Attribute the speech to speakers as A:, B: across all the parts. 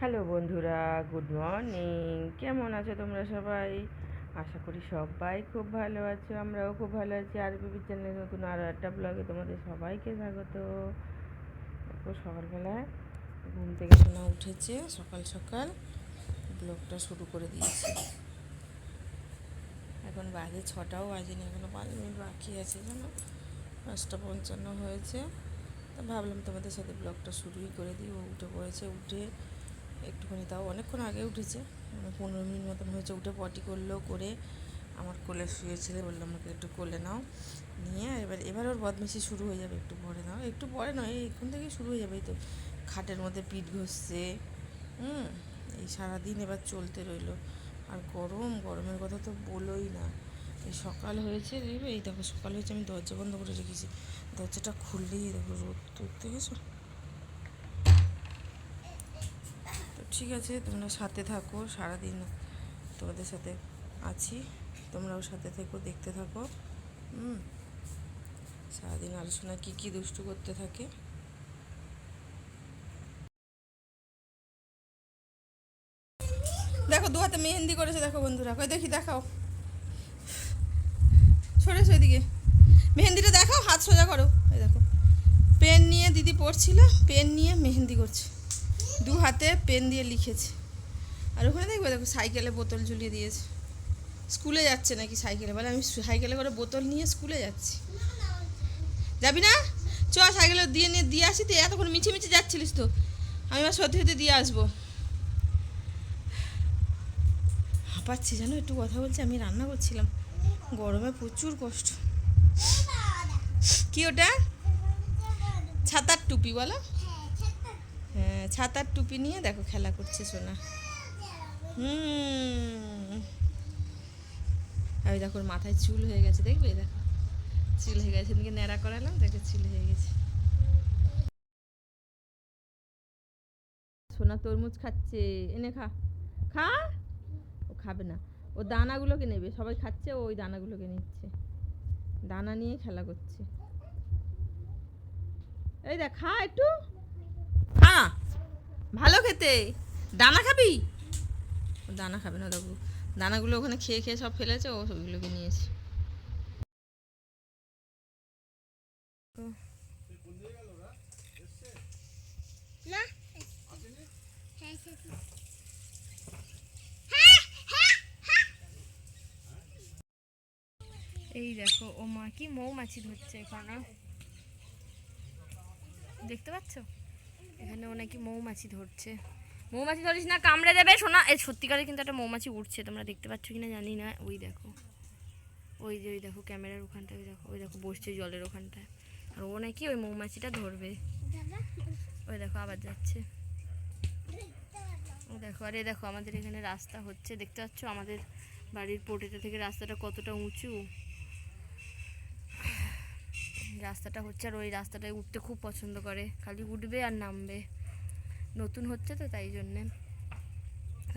A: Hello বন্ধুরা, good morning. কেমন আছো তোমরা সবাই? আশা করি সবাই খুব ভালো আছো, আমরাও খুব ভালো আছি। আর বিবি চ্যানেলের নতুন আরও একটা ব্লগে তোমাদের সবাইকে স্বাগত। দেখো সকালবেলায় ঘুম থেকে শোনা উঠেছে, সকাল সকাল ব্লগটা শুরু করে দিয়েছি। এখন বাজে ছটাও বাজেনি, এখনও পাঁচ মিনিট বাকি আছে, জানো? পাঁচটা পঞ্চান্ন হয়েছে। তা ভাবলাম তোমাদের সাথে ব্লগটা শুরুই করে দিই। উঠে পড়েছে, উঠে একটুখানি তাও অনেকক্ষণ আগে উঠেছে। মানে পনেরো মিনিট মতন হয়েছে, উঠে পটি করল, করে আমার কোলে শুয়েছিল বললাম আমাকে একটু কোলে নাও। নিয়ে এবার এবার ওর বদমেশি শুরু হয়ে যাবে, একটু পরে নাও। একটু পরে নয় এখন থেকেই শুরু হয়ে যাবে, এই তো খাটের মধ্যে পিঠ ঘষছে। হুম, এই সারাদিন এবার চলতে রইল। আর গরম, গরমের কথা তো বলোই না। এই সকাল হয়েছে এই দেখো সকাল হয়েছে, আমি দরজা বন্ধ করে রেখেছি। দরজাটা খুললেই দেখো রোদ তোদ দেখেছ তো ঠিক আছে, তোমরা সাথে থাকো, সারাদিন তোমাদের সাথে আছি, তোমরাও সাথে থেকো, দেখতে থাকো, হুম। সারাদিন আলোচনা কী কী দুষ্টু করতে থাকে। দেখো, দু হাতে মেহেন্দি করেছে, দেখো বন্ধুরা, কই দেখি দেখাও। সরেছো এদিকে। মেহেন্দিটা দেখাও, হাত সোজা করো, এই দেখো। পেন নিয়ে দিদি পড়ছিল পেন নিয়ে মেহেন্দি করছে। দু হাতে পেন দিয়ে লিখেছে। আর ওখানে দেখবে দেখো সাইকেলে বোতল ঝুলিয়ে দিয়েছে। স্কুলে যাচ্ছে নাকি সাইকেলে? বলে আমি সাইকেলে করে বোতল নিয়ে স্কুলে যাচ্ছি। যাবি না? চ সাইকেলে দিয়ে নিয়ে দিয়ে আসি তুই এতক্ষণ মিছে মিছে যাচ্ছিলিস তো। আমি আবার সত্যি সত্যি দিয়ে আসব। হাঁপাচ্ছি জানো? একটু কথা বলছি, আমি রান্না করছিলাম। গরমে প্রচুর কষ্ট। কি ওটা? ছাতার টুপি বলো। ছাতার টুপি নিয়ে দেখো খেলা করছে সোনা। হুম। ওই দেখো মাথায় চুল হয়ে গেছে, দেখবে? দেখো। চুল হয়ে গেছে, এদিকে ন্যাড়া করালাম, দেখো, চুল হয়ে গেছে। সোনা তরমুজ খাচ্ছে, এনে খা। খা? ও খাবে না। ও দানাগুলোকে নেবে, সবাই খাচ্ছে ওই দানাগুলোকে নিচ্ছে। দানা নিয়ে খেলা করছে। এই দেখ, খা একটু। ভালো খেতে। দানা খাবি? ও দানা খাবে না দেখো দানাগুলো ওখানে খেয়ে খেয়ে সব ফেলেছে ও ওইগুলোকে নিয়েছে।
B: না। এই দেখো ও মা কি মৌমাছি ধরছে এখানে। দেখতে পাচ্ছ? এখানে নাকি মৌমাছি ধরছে। মৌমাছি ধরিস না, কামড়ে দেবে। শোনা এই সত্যিকারে কিন্তু একটা মৌমাছি উঠছে তোমরা দেখতে পাচ্ছ কিনা জানি না। ওই দেখো। ওই যে, ওই দেখো ক্যামেরার ওখানটায়, ওই দেখো ওই দেখো বসছে জলের ওখানটায়। আর ও নাকি ওই মৌমাছিটা ধরবে। ওই দেখো, আবার যাচ্ছে। দেখো, আরে দেখো, আমাদের এখানে রাস্তা হচ্ছে, দেখতে পাচ্ছ? আমাদের বাড়ির পোটেটা থেকে রাস্তাটা কতটা উঁচু। রাস্তাটা হচ্ছে আর ওই রাস্তাটায় উঠতে খুব পছন্দ করে। খালি উঠবে আর নামবে। নতুন হচ্ছে তো তাই জন্যে।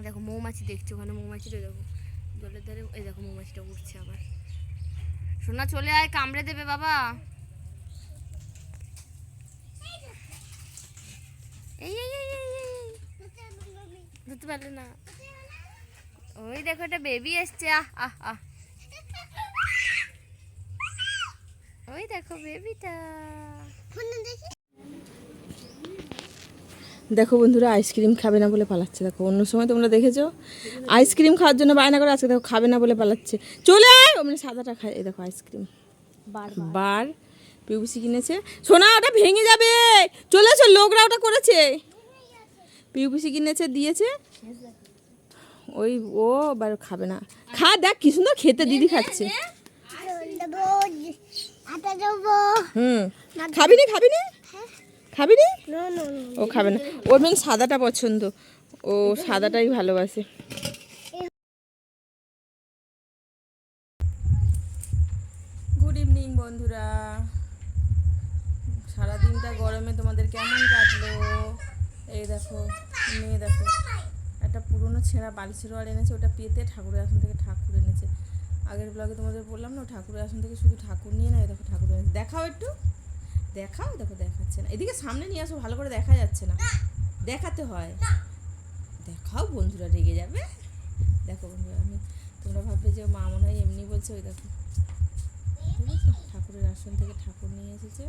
B: দেখো মৌমাছি দেখছ ওখানে, মৌমাছিটা দেখো। জলের ধারে এই দেখো মৌমাছিটা উঠছে আবার। সোনা চলে আয়, কামড়ে দেবে বাবা। এই। ধরতে পারলে না। ওই দেখো একটা বেবি এসছে, আহ আহ আহ। ওই দেখো বেবিটা
A: দেখো বন্ধুরা আইসক্রিম খাবে না বলে পালাচ্ছে। দেখো অন্য সময় তোমরা দেখেছ? আইসক্রিম খাওয়ার জন্য বায়না করে আজকে দেখো খাবে না বলে পালাচ্ছে। চলে আয়! মানে সাদাটা খায় এই দেখো আইসক্রিম বার পিউসি কিনেছে। সোনা ওটা ভেঙে যাবে! চলে এসো লোকরা ওটা করেছে। পিউসি কিনেছে দিয়েছে। ওই ও এবার খাবে না। খা দেখ কি সুন্দর খেতে দিদি খাচ্ছে। হুম। খাবি নি খাবি নি খাবি নি ও খাবে না। ওর মেন সাদাটা পছন্দ। ও সাদাটাই ভালোবাসে। গুড ইভিনিং বন্ধুরা। সারাদিনটা গরমে তোমাদের কেমন কাটলো? এই দেখো মেয়ে দেখো। একটা পুরনো ছেঁড়া বালিশের ওয়ার এনেছে ওটা পেতে ঠাকুরের আসন থেকে ঠাকুর এনেছে। আগের ব্লগে তোমাদের বললাম না, ঠাকুরের আসন থেকে শুধু ঠাকুর নিয়ে না দেখো ঠাকুর দেখাও একটু। দেখাও, দেখো দেখাচ্ছে না। এদিকে সামনে নিয়ে আসো, ভালো করে দেখা যাচ্ছে না। দেখাতে হয়। দেখাও বন্ধুরা, রেগে যাবে। দেখো বন্ধুরা, আমি তোমরা ভাববে যে মা মনে হয় এমনি বলছে, ওই দেখো। ঠাকুরের আসন থেকে ঠাকুর নিয়ে এসেছে।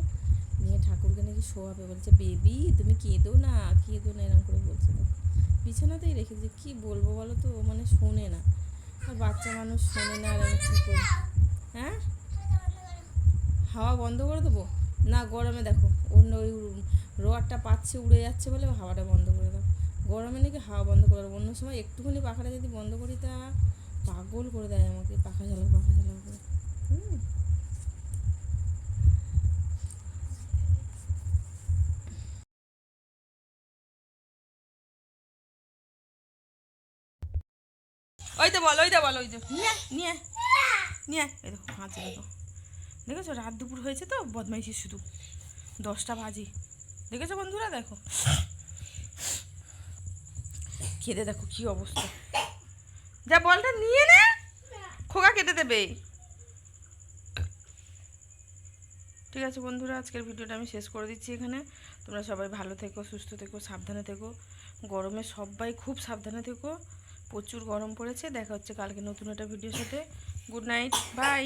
A: নিয়ে ঠাকুরকে নাকি শোয়াবে, বলছে, বেবি, তুমি কেঁদো না কেঁদো না এরকম করে বলছে। দেখো বিছানাতেই রেখেছে। কি বলব বলো তো? মানে শোনে না। বাচ্চা মানুষ শোনে না আর আমি কী করব হ্যাঁ? হাওয়া বন্ধ করে দেবো? না, গরমে দেখো, অন্য ওই রোয়ারটা পাচ্ছে, উড়ে যাচ্ছে বলে হাওয়াটা বন্ধ করে দাও। গরমে নাকি হাওয়া বন্ধ করে অন্য সময় একটুখানি পাখাটা যদি বন্ধ করি তা পাগল করে দেয় আমাকে, পাখা চালাও পাখা চালাও করে হুম ওই তো বল ওই বল ওই তো। নিয়ে নিয়ে। এই দেখো কাঁচে দেখো। দেখেছ? রাত দুপুর হয়েছে তো বদমাইশি শুধু। দশটা বাজে। দেখেছ বন্ধুরা? দেখো। খেতে দেখো কি অবস্থা। যা বলটা নিয়ে নে। খোকা কেটে দেবে। ঠিক আছে বন্ধুরা আজকের ভিডিওটা আমি শেষ করে দিচ্ছি এখানে। তোমরা সবাই ভালো থেকো সুস্থ থেকো সাবধানে থেকো। গরমে সবাই খুব সাবধানে থেকো। প্রচুর গরম পড়েছে। দেখা হচ্ছে কালকে নতুন একটা ভিডিওর সাথে। Good night bye